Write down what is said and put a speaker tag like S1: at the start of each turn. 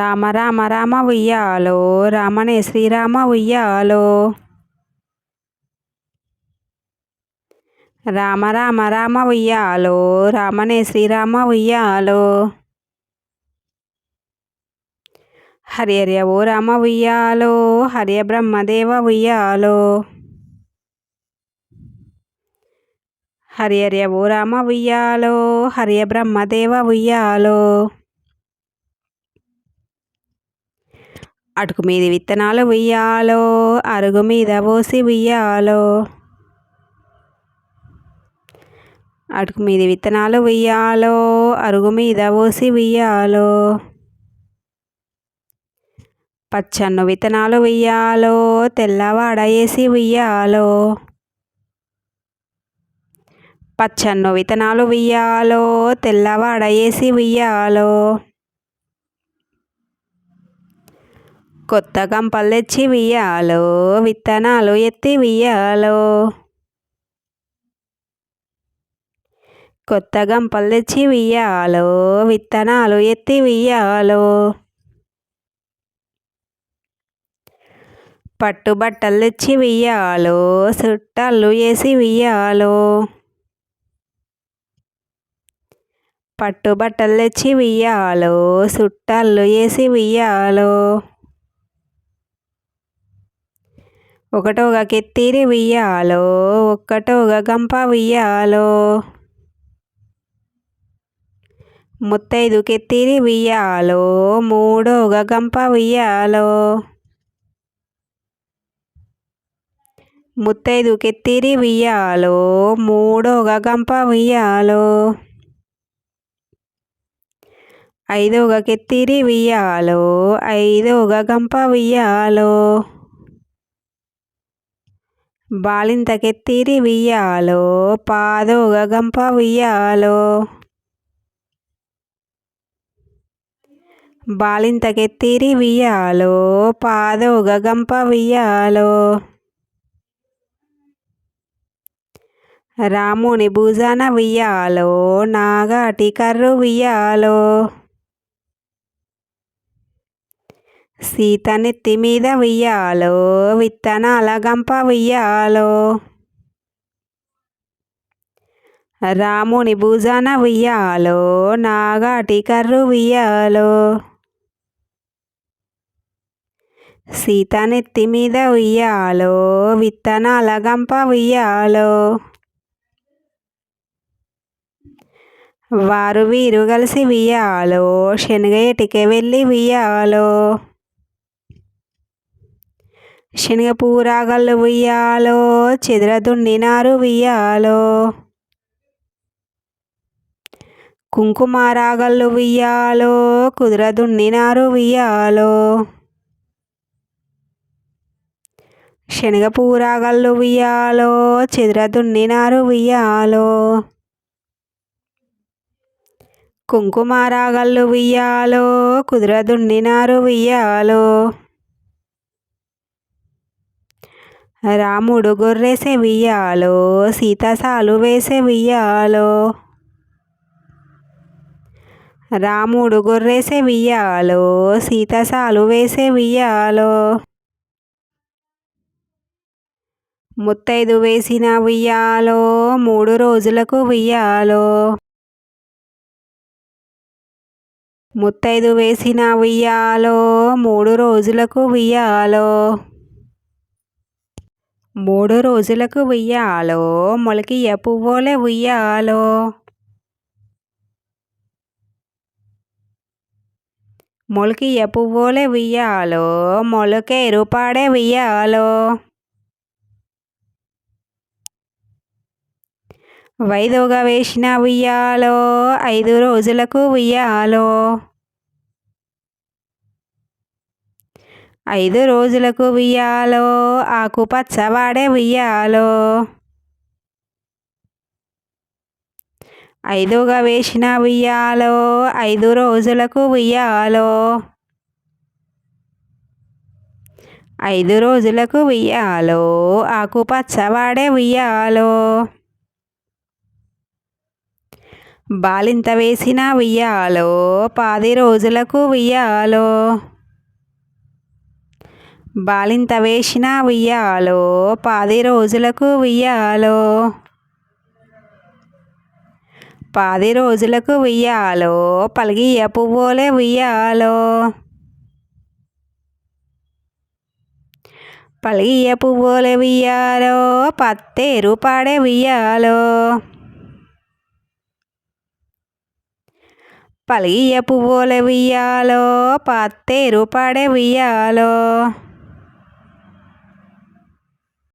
S1: రామ రామ రామ ఉయ్యాలో రామనే శ్రీరామ ఉయ్యాలో. రామ రామ రామ ఉయ్యాలో రామనే శ్రీరామ ఉయ్యాలో. హరి హరి ఓ రామ ఉయ్యాలో హరియ బ్రహ్మదేవ ఉయ్యాలో. హరి హరి ఓ రామ ఉయ్యాలో హరియ బ్రహ్మదేవ ఉయ్యాలో. అటుకు మీద విత్తనాలు ఉయ్యాలో అరుగు మీద పోసి ఉయ్యాలో అటుకు మీద విత్తనాలు ఉయ్యాలో అరుగు మీద పోసి ఉయ్యాలో పచ్చన్ను విత్తనాలు ఉయ్యాలో తెల్లవాడ వేసి ఉయ్యాలో పచ్చన్ను విత్తనాలు ఉయ్యాలో తెల్లవాడ వేసి ఉయ్యాలో కొత్త గంపలు తెచ్చి వియ్యాలో విత్తనాలు ఎత్తి వియ్యాలో కొత్త గంపలు తెచ్చి వియ్యాలో విత్తనాలు ఎత్తి వియ్యాలో పట్టు బట్టలు తెచ్చి వియ్యాలో చుట్టాలు వేసి వియ్యాలో పట్టు బట్టలు తెచ్చి వియ్యాలో చుట్టాలు వేసి వియ్యాలో ఒకటోగా కెత్తిరి వియ్యాలో ఒక్కటోగా గంప వెయ్యాలో. ముత్తైదు కెత్తిరి వియ్యాలో మూడోగా గంప వెయ్యాలో. ముత్తైదు కెత్తిరి వియ్యాలో మూడోగా గంప వెయ్యాలో. ఐదోగా కెత్తిరి వియ్యాలో ఐదోగా గంప వెయ్యాలో. బాలింతకెత్తిరి వియ్యాలో పాదోగ గంప వియ్యాలో. బాలింతకెత్తిరి వియ్యాలో పాదోగ గంప వియ్యాలో. రాముని భుజాన వియ్యాలో నాగాటి కర్రు వియ్యాలో. సీత నెత్తి మీద వెయ్యాలో విత్తనాల గంప వెయ్యాలో. రాముని భుజాన వెయ్యాలో నాగాటి కర్రు వెయ్యాలో. సీత నెత్తి మీద ఉయ్యాలో విత్తనాల గంప ఉయ్యాలో వారు వీరు కలిసి వెయ్యాలో శనగ ఎటికే వెళ్ళి వెయ్యాలో. శనగ పూరాగళ్ళు ఉయ్యాలో చెదరదుండినారు వియ్యాలో కుంకుమారాగళ్ళు ఉయ్యాలో. కుదురదుండినారు వియ్యాలో శనగ పూరాగళ్ళు ఉయ్యాలో. చెదరదుండినారు ఉయ్యాలో కుంకుమారాగళ్ళు ఉయ్యాలో. కుదురదుండినారు ఉయ్యాలో. రాముడు గొర్రెసే వియ్యాలో సీత సాలు వేసే వియ్యాలో. రాముడు గొర్రెసే వియ్యాలో సీత సాలు వేసే వియ్యాలో. ముత్తైదు వేసిన ఉయ్యాలో మూడు రోజులకు ఉయ్యాలో ముత్తైదు వేసిన ఉయ్యాలో మూడు రోజులకు వియ్యాలో. మూడు రోజులకు ఉయ్యాలో మొలకియ పువ్వులే ఉయ్యాలో. మొలకియ పువ్వులే ఉయ్యాలో మొలకే పాడే ఉయ్యాలో. వైదోగా వేసిన ఉయ్యాలో ఐదు రోజులకు ఉయ్యాలో. ఐదు రోజులకు ఉయ్యాలో ఆకుపచ్చ వాడే ఉయ్యాలో. ఐదుగా వేసిన ఉయ్యాలో ఐదు రోజులకు ఉయ్యాలో. ఐదు రోజులకు ఉయ్యాలో ఆకుపచ్చ వాడే ఉయ్యాలో. బాలింత వేసిన ఉయ్యాలో పాది రోజులకు ఉయ్యాలో. బాలింత వేసిన ఉయ్యాలో పాది రోజులకు ఉయ్యాలో. పాది రోజులకు ఉయ్యాలో పలిగియ పువ్వులే ఉయ్యాలో. పలిగియ పువ్వులే ఉయ్యాలో పత్తేరు పాడే ఉయ్యాలో. పలిగియ పువ్వులే ఉయ్యాలో పత్తేరు పాడే ఉయ్యాలో.